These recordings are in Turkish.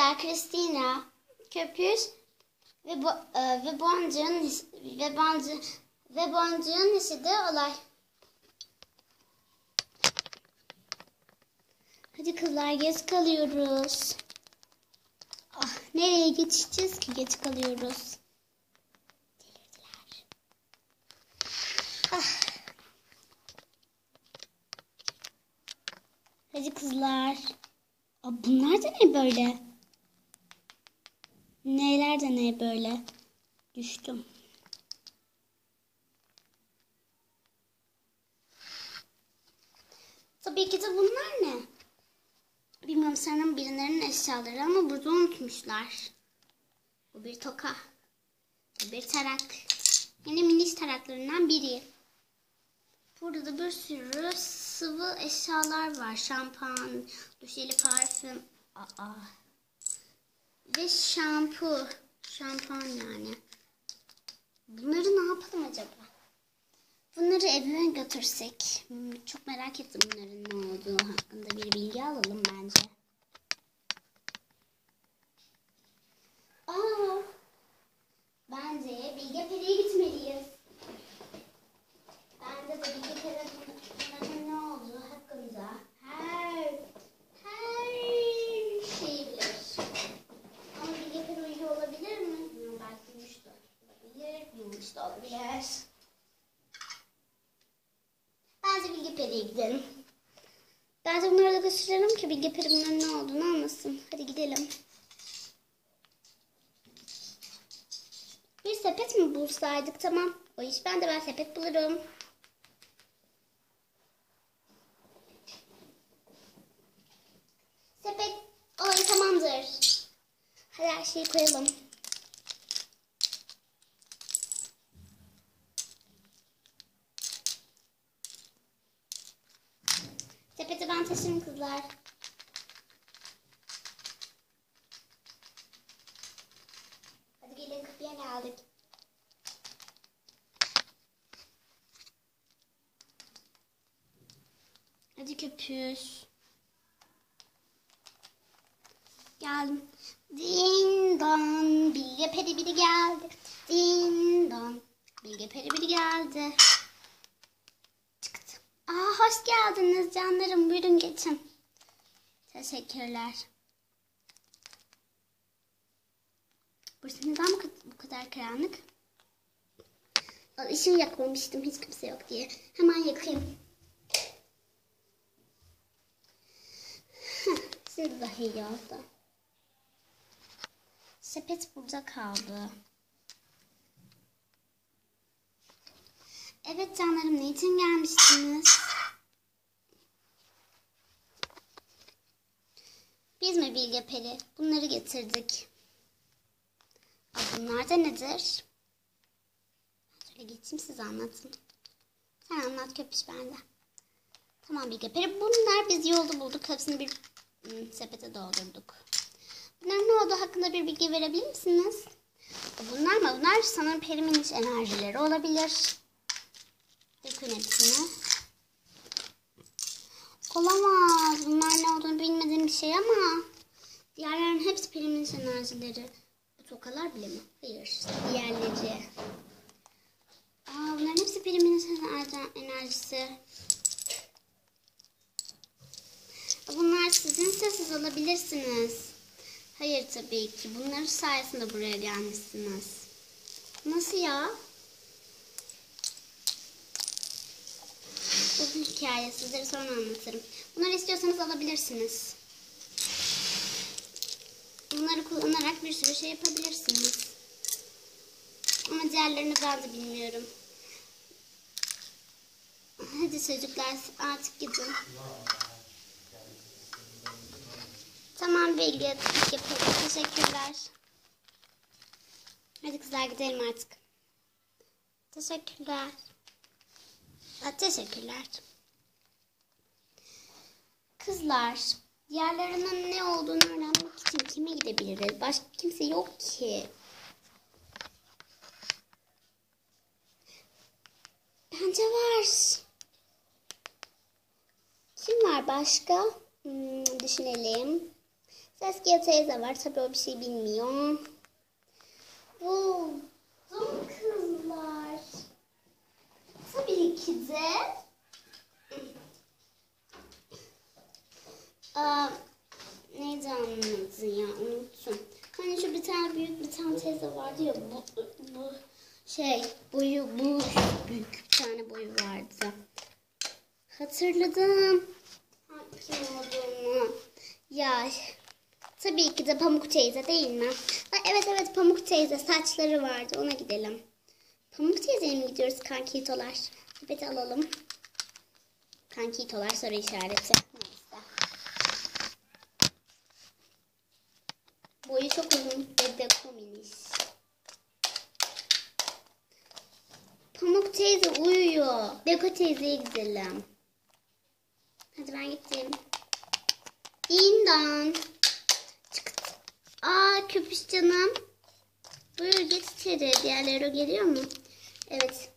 Arkadaşlar Christina, Köpüş ve bu e, ve Boncuk'un ve Boncuk ve Boncuk'un işi de olay. Hadi kızlar geç kalıyoruz. Ah, nereye geçeceğiz ki geç kalıyoruz. Delirdiler. Ah. Hadi kızlar. Aa, bunlar da ne böyle? Neler de ne böyle? Düştüm. Tabii ki de bunlar ne? Bilmiyorum sanırım birilerinin eşyaları ama burada unutmuşlar. Bu bir toka. Bu bir tarak. Yine minik taraklarından biri. Burada da bir sürü sıvı eşyalar var. Şampuan, duşeli parfüm. Aa. Ve şampu. Şampuan yani. Bunları ne yapalım acaba? Bunları eve götürsek. Hmm, Çok merak ettim bunların ne olduğu hakkında bir bilgi alalım bence. Aa, bence Bilge Peri'ye gitmeliyiz. Bence de Bilge Peri bunların ne olduğu hakkında her her şeyi bilir. Ama Bilge Peri uyuyor olabilir mi? Bilmiyorum belki uyumuş da uyumuş da olabilir. Bence Bilge Peri'ye gidelim. Bence bunları da gösterelim ki Bilge Peri bunların ne olduğunu anlasın. Hadi gidelim. Bir sepet mi bulsaydık tamam. O iş ben de ben sepet bulurum. Sepet oy tamamdır. Hadi her şeyi koyalım. Sepeti ben taşırım kızlar. Hadi gelin kapıya geldik. Hadi köpüş. Geldim. Din don. Bilge peri biri geldi. Din don. Bilge peri biri geldi. Hoş geldiniz canlarım. Buyurun geçin. Teşekkürler. Burası neden bu kad- bu kadar karanlık? Işığı yakmamıştım hiç kimse yok diye. Hemen yakayım. Şimdi daha iyi. Sepet burada kaldı. Evet canlarım ne için gelmiştiniz? Bilge Peri? Bunları getirdik. Aa, bunlar da nedir? Şöyle geçeyim size anlatın. Sen anlat köpüş bende. Tamam Bilge Peri. Bunlar biz yolda bulduk. Hepsini bir ım, sepete doldurduk. Bunların ne olduğu hakkında bir bilgi verebilir misiniz? Bunlar mı? Bunlar sanırım periminiş enerjileri olabilir. Dökün hepsini. Olamaz. Bunlar ne olduğunu bilmediğim bir şey ama diğerlerinin hepsi periminiş enerjileri. Bu tokalar bile mi? Hayır. Diğerleri. Aa, bunların hepsi enerji- enerjisi. Bunlar sizin sessiz olabilirsiniz. Hayır tabii ki. Bunların sayesinde buraya gelmişsiniz. Nasıl ya? Uzun hikaye. Sizlere sonra anlatırım. Bunları istiyorsanız alabilirsiniz. Bunları kullanarak bir sürü şey yapabilirsiniz. Ama diğerlerini ben de bilmiyorum. Hadi çocuklar artık gidin. Tamam Bilge yapalım. Teşekkürler. Hadi kızlar gidelim artık. Teşekkürler. Ha, teşekkürler. Kızlar, diğerlerinin ne olduğunu gidebiliriz? Başka kimse yok ki. Bence var. Kim var başka? Hmm, düşünelim. Saskia teyze var. Tabii o bir şey bilmiyor. Buldum kızlar. Tabii ki de Aa, neydi adı ya unuttum. Hani şu bir tane büyük bir tane teyze vardı ya bu, bu şey boyu bu büyük bir tane boyu vardı. Hatırladım. Ha, Kim olduğunu. Ya tabii ki de Pamuk teyze değil mi? Ha, evet evet Pamuk teyze saçları vardı ona gidelim. Pamuk teyzeye mi gidiyoruz kankitolar? Evet alalım. Kankitolar soru işareti. Neyse. Boyu çok uzun. Bebek kominiş. Pamuk teyze uyuyor. Beko teyzeye gidelim. Hadi ben gittim. Dindan. Çıkıt. Aa köpüş canım. Buyur geç içeri. Diğerleri geliyor mu? Evet.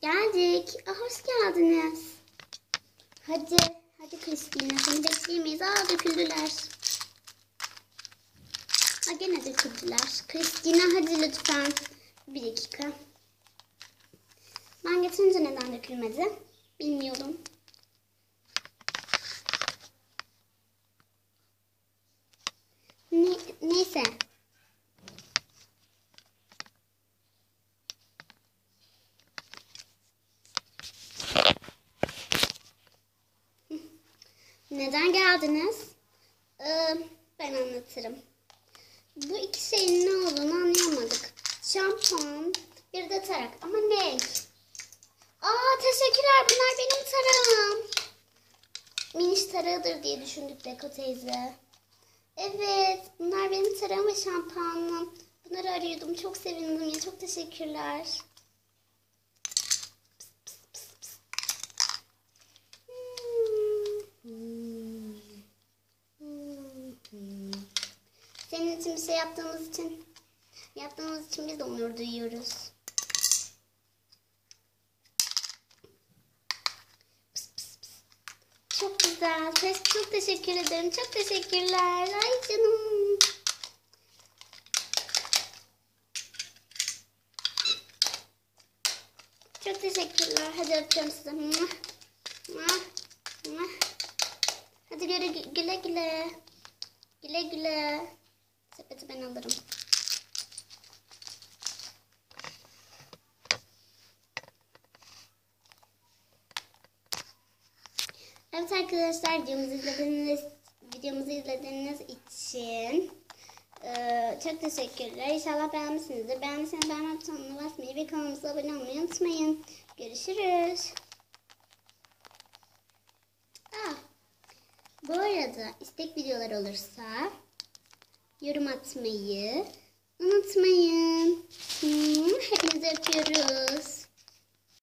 Geldik. Aa, hoş geldiniz. Hadi. Hadi Kristina. Seni bekleyemeyiz. Aa döküldüler. Aa gene döküldüler. Kristina hadi lütfen. Bir dakika. Ben getirince neden dökülmedi? Bilmiyorum. Ne, neyse. Neden geldiniz? Ee, ben anlatırım. Bu iki şeyin ne olduğunu anlayamadık. Şampuan, bir de tarak. Ama ne? Aa teşekkürler. Bunlar benim tarağım. Miniş tarağıdır diye düşündük Beko teyze. Evet, bunlar benim tarağım ve şampuanım. Bunları arıyordum. Çok sevindim ya. Çok teşekkürler. Pıs, pıs, pıs, pıs. Hmm. Hmm. Senin için bir şey yaptığımız için yaptığımız için biz de onur duyuyoruz. Pıs, pıs, pıs. Çok güzel. Çok teşekkür ederim. Çok teşekkürler. Ay canım. Çok teşekkürler. Hadi öpüyorum. Muah. Hadi güle güle güle. Güle güle. Sepeti ben alırım. Evet arkadaşlar videomuzu izlediğiniz videomuzu izlediğiniz için eee, çok teşekkürler. İnşallah beğenmişsinizdir. Beğendiyseniz beğenme butonuna basmayı ve kanalımıza abone olmayı unutmayın. Görüşürüz. Ah, bu arada istek videolar olursa yorum atmayı unutmayın. Hepinizi öpüyoruz.